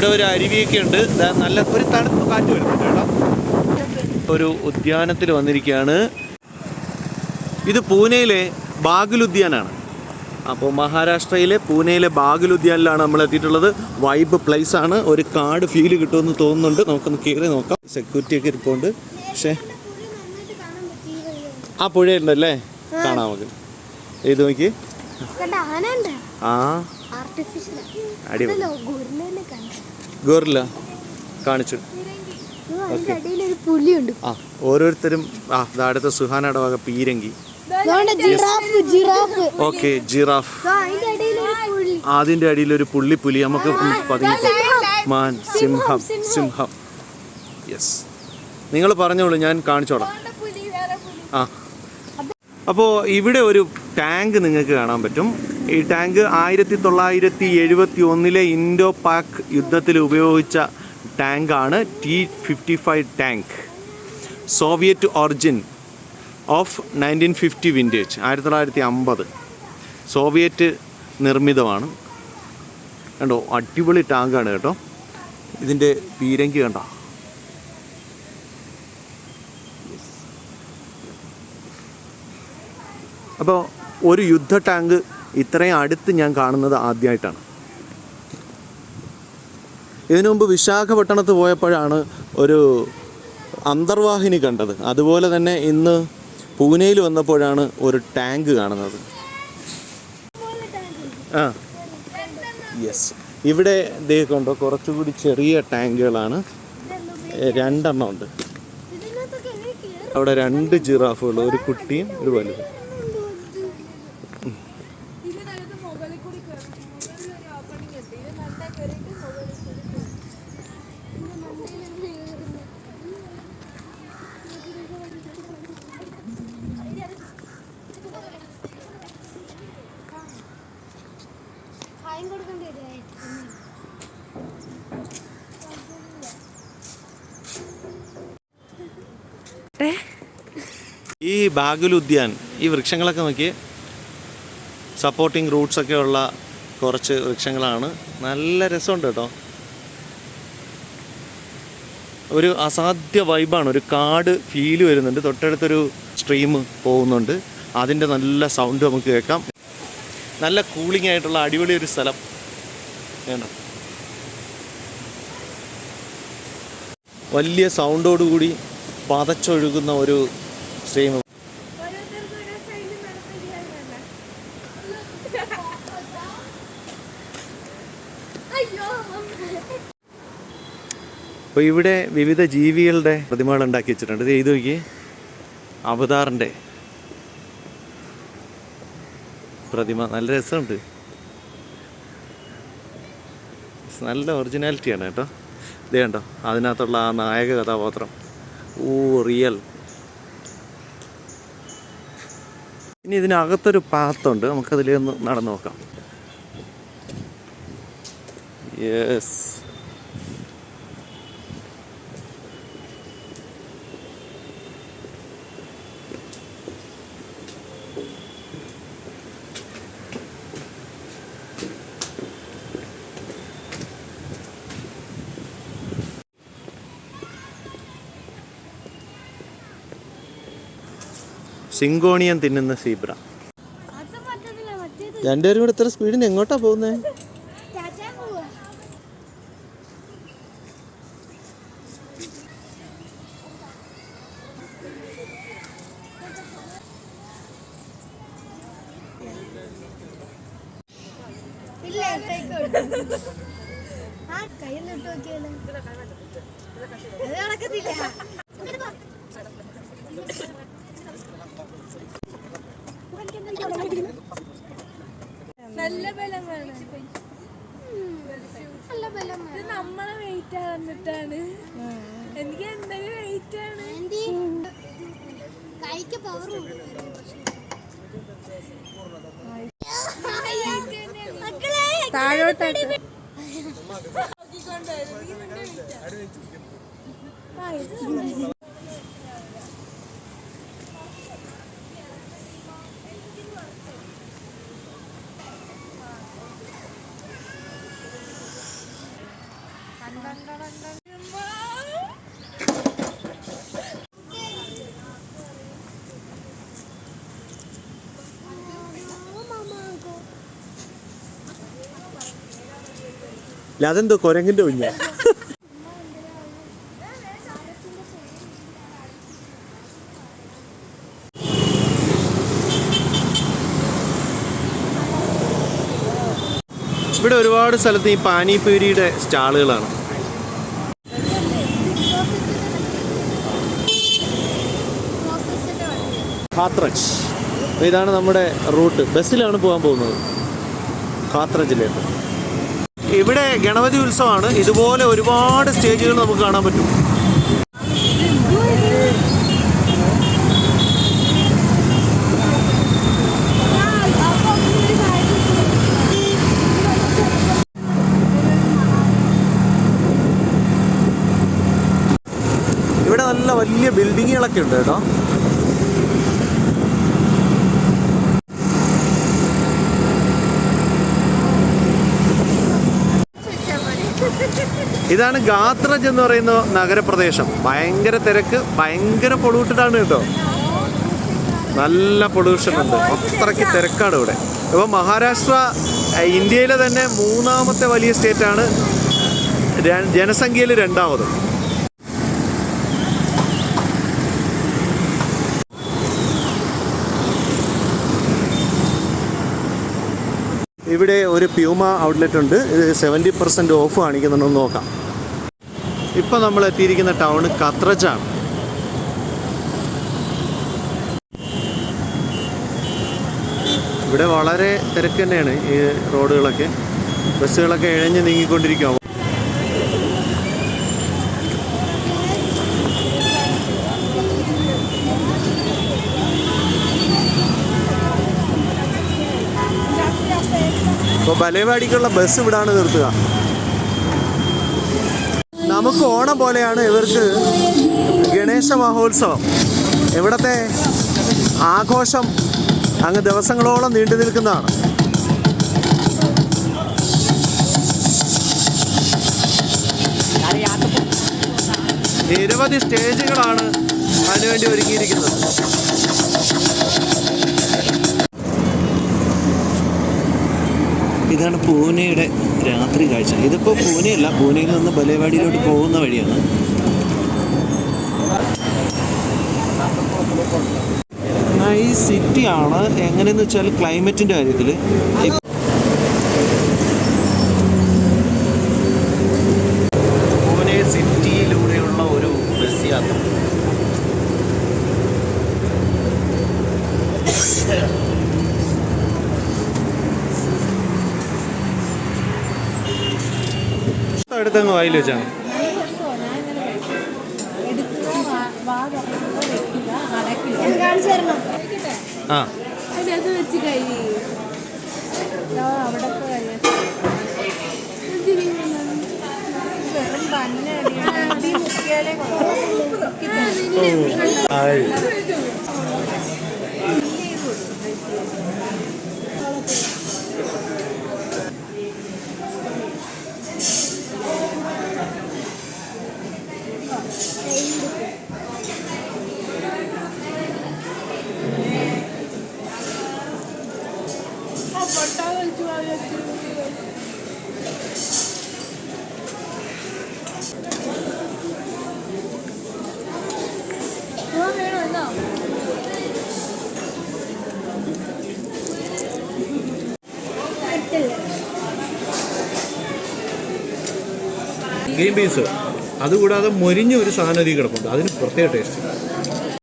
ഇവിടെ ഒരു അരുവിയൊക്കെ ഉണ്ട്. നല്ല ഒരു തണുപ്പ് കാറ്റ് വരുന്നുണ്ട് കേട്ടോ. ഒരു ഉദ്യാനത്തിൽ വന്നിരിക്കുകയാണ്. ഇത് പൂനെയിലെ ബാഗുൽ ഉദ്യാനാണ്. അപ്പോൾ മഹാരാഷ്ട്രയിലെ പൂനെയിലെ ബാഗുൽ ഉദ്യാനിലാണ് നമ്മൾ എത്തിയിട്ടുള്ളത്. വൈബ് പ്ലേസ് ആണ്. ഒരു കാട് ഫീൽ കിട്ടുമെന്ന് തോന്നുന്നുണ്ട്. നമുക്കൊന്ന് കയറി നോക്കാം. സെക്യൂരിറ്റി ഒക്കെ ഇരിപ്പുണ്ട്. പക്ഷേ ആ പുഴയുണ്ടല്ലേ? കാണാം നമുക്ക്. ഇത് നോക്കി ആ. ഗോറില്ല. കാണിച്ചു. അതിന്റെ അടിയിൽ ഒരു പുലിയുണ്ട്. ആ ഓരോരുത്തരും ആ അടുത്ത സുഹാനയുടെ വക പീരങ്കി. Okay giraffe. അതിന്റെ അടിയിൽ ഒരു അടിയിൽ പുള്ളിപ്പുലി നമുക്ക് പതുങ്ങി മാൻ സിംഹം സിംഹം യെസ് നിങ്ങൾ പറഞ്ഞോളൂ ഞാൻ കാണിച്ചോളാം. ആ. അപ്പോൾ ഇവിടെ ഒരു ടാങ്ക് നിങ്ങൾക്ക് കാണാൻ പറ്റും. ഈ ടാങ്ക് ആയിരത്തി തൊള്ളായിരത്തി എഴുപത്തി ഒന്നിലെ ഇൻഡോ പാക് യുദ്ധത്തിൽ ഉപയോഗിച്ച ടാങ്കാണ് T fifty five tank. Soviet origin of nineteen fifty vintage ആയിരത്തി തൊള്ളായിരത്തി അമ്പത് സോവിയറ്റ് നിർമ്മിതമാണ്. കണ്ടോ അടിപൊളി ടാങ്കാണ് കേട്ടോ. ഇതിന്റെ പീരങ്കി കണ്ടോ. അപ്പോൾ ഒരു യുദ്ധ ടാങ്ക് ഇത്രയും അടുത്ത് ഞാൻ കാണുന്നത് ആദ്യമായിട്ടാണ് ഇതിനു മുമ്പ് വിശാഖപട്ടണത്ത് പോയപ്പോഴാണ് ഒരു അന്തർവാഹിനി കണ്ടത്. അതുപോലെ തന്നെ ഇന്ന് പൂനെയിൽ വന്നപ്പോഴാണ് ഒരു ടാങ്ക് കാണുന്നത്. ആ. യെസ് ഇവിടെ ദേ കുറച്ചുകൂടി ചെറിയ ടാങ്കുകളാണ്. രണ്ടെണ്ണം ഉണ്ട്. അവിടെ രണ്ട് ജിറാഫുകൾ ഒരു കുട്ടിയും ഒരു വലുതും ഇതിനകത്ത് മുകളിൽ കൂടി കയറും മുകളിൽ ഒരു ഓപ്പണിംഗ് ഉണ്ട് ഇത് നല്ല കയറിയിട്ട് മുകളിൽ കൂടി കയറും ഫൈൻ കൊടുക്കേണ്ടി വരുമോ ഈ ബാഗുൽ ഉദ്യാൻ ഈ വൃക്ഷങ്ങളൊക്കെ നോക്കി സപ്പോർട്ടിങ് റൂട്ട്സ് ഒക്കെ ഉള്ള കുറച്ച് വൃക്ഷങ്ങളാണ്. നല്ല രസമുണ്ട് കേട്ടോ. ഒരു അസാധ്യ വൈബാണ് ഒരു കാട് ഫീൽ വരുന്നുണ്ട്. തൊട്ടടുത്തൊരു സ്ട്രീം പോകുന്നുണ്ട്. അതിന്റെ നല്ല സൗണ്ട് നമുക്ക് കേൾക്കാം. നല്ല കൂളിംഗ് ആയിട്ടുള്ള അടിപൊളി ഒരു സ്ഥലം. വേണം വലിയ സൗണ്ടോടുകൂടി പതച്ചൊഴുകുന്ന ഒരു സ്ട്രീം അപ്പോൾ ഇവിടെ വിവിധ ജീവികളുടെ പ്രതിമകൾ ഉണ്ടാക്കി വെച്ചിട്ടുണ്ട്. ഇത് ചെയ്തു നോക്കി അവതാറിന്റെ പ്രതിമ. നല്ല രസമുണ്ട്. നല്ല ഒറിജിനാലിറ്റിയാണ് കേട്ടോ. ഇത് കണ്ടോ? അതിനകത്തുള്ള ആ നായക കഥാപാത്രം. Oh real. ഇനി ഇതിനകത്തൊരു പാത്തുണ്ട്. നമുക്കതിലൊന്ന് നടന്നു നോക്കാം. യെസ് സിങ്കോണിയൻ തിന്നുന്ന സീബ്ര. രണ്ടുപേരും കൂടെ ഇത്ര സ്പീഡിന് എങ്ങോട്ടാ പോകുന്നത് ഇട്ടേക്കോട്ടെ. ആ കയ്യിലിട്ട് നോക്കിയാലോ. അത് നടക്കത്തില്ല നല്ല ബലം വേണം നല്ല ബലമാണ്. ഇത് നമ്മളെ വെയിറ്റ് വന്നിട്ടാണ് എനിക്ക് എന്തെങ്കിലും വെയിറ്റ് ആണ്. കൈക്ക് പവർ താഴോട്ടായിട്ട് ഇല്ല, അതെന്തോ കൊരങ്ങിന്റെ കുഞ്ഞ. ഇവിടെ ഒരുപാട് സ്ഥലത്ത് ഈ പാനിപൂരിയുടെ സ്റ്റാളുകളാണ്. ഖാത്രജ് ഇതാണ് നമ്മുടെ റൂട്ട്. ബസ്സിലാണ് പോകാൻ പോകുന്നത്. ഖാത്രജിലേക്ക് ഇവിടെ ഗണപതി ഉത്സവമാണ്. ഇതുപോലെ ഒരുപാട് സ്റ്റേജുകൾ നമുക്ക് കാണാൻ പറ്റും. ഇവിടെ നല്ല വലിയ ബിൽഡിങ്ങുകളൊക്കെ ഉണ്ട് കേട്ടോ. ഇതാണ് ഗാത്രജ് എന്ന് പറയുന്ന നഗരപ്രദേശം. ഭയങ്കര തിരക്ക് ഭയങ്കര പൊള്യൂട്ടഡ് ആണ് കേട്ടോ. നല്ല പൊള്യൂഷൻ ഉണ്ട്. അത്രയ്ക്ക് തിരക്കാണ് ഇവിടെ. ഇപ്പോൾ മഹാരാഷ്ട്ര ഇന്ത്യയിലെ തന്നെ മൂന്നാമത്തെ വലിയ സ്റ്റേറ്റാണ് ജനസംഖ്യയിൽ രണ്ടാമത്. ഇവിടെ ഒരു പ്യൂമ ഔട്ട്ലെറ്റ് ഉണ്ട്. ഇത് സെവന്റി പെർസെന്റ് ഓഫ് കാണിക്കുന്നുണ്ടെന്ന് നോക്കാം. ഇപ്പോൾ നമ്മൾ എത്തിയിരിക്കുന്ന ടൗൺ കത്രജാണ് ഇവിടെ വളരെ തിരക്ക് തന്നെയാണ് ഈ റോഡുകളൊക്കെ ബസ്സുകളൊക്കെ ഇഴഞ്ഞ് നീങ്ങിക്കൊണ്ടിരിക്കുക ബലേവാടിക്കുള്ള ബസ് ഇവിടാണ് നിർത്തുക. നമുക്ക് ഓണം പോലെയാണ് ഇവർക്ക് ഗണേശ മഹോത്സവം. ഇവിടത്തെ ആഘോഷം അങ്ങ് ദിവസങ്ങളോളം നീണ്ടു നിൽക്കുന്നതാണ്. നിരവധി സ്റ്റേജുകളാണ് അതിനുവേണ്ടി ഒരുക്കിയിരിക്കുന്നത്. ഇതാണ് പൂനെയുടെ രാത്രി കാഴ്ച. ഇതിപ്പോൾ പൂനെയല്ല പൂനെയിൽ നിന്ന് ബലേവാടിയിലോട്ട് പോകുന്ന വഴിയാണ്. ഈ സിറ്റിയാണ് എങ്ങനെയെന്ന് വെച്ചാൽ ക്ലൈമറ്റിന്റെ കാര്യത്തിൽ പൂനെ സിറ്റിയിലൂടെയുള്ള ഒരു ബസ് യാത്ര അടുത്തങ്ങ് വായിൽ തരണം ആ അവിടെ ആയി. ഗ്രീൻ പീസ് അതുകൂടാതെ മൊരിഞ്ഞ ഒരു സാധനം ഇതിൽ കിടപ്പുണ്ട്. അതിന് പ്രത്യേക ടേസ്റ്റ്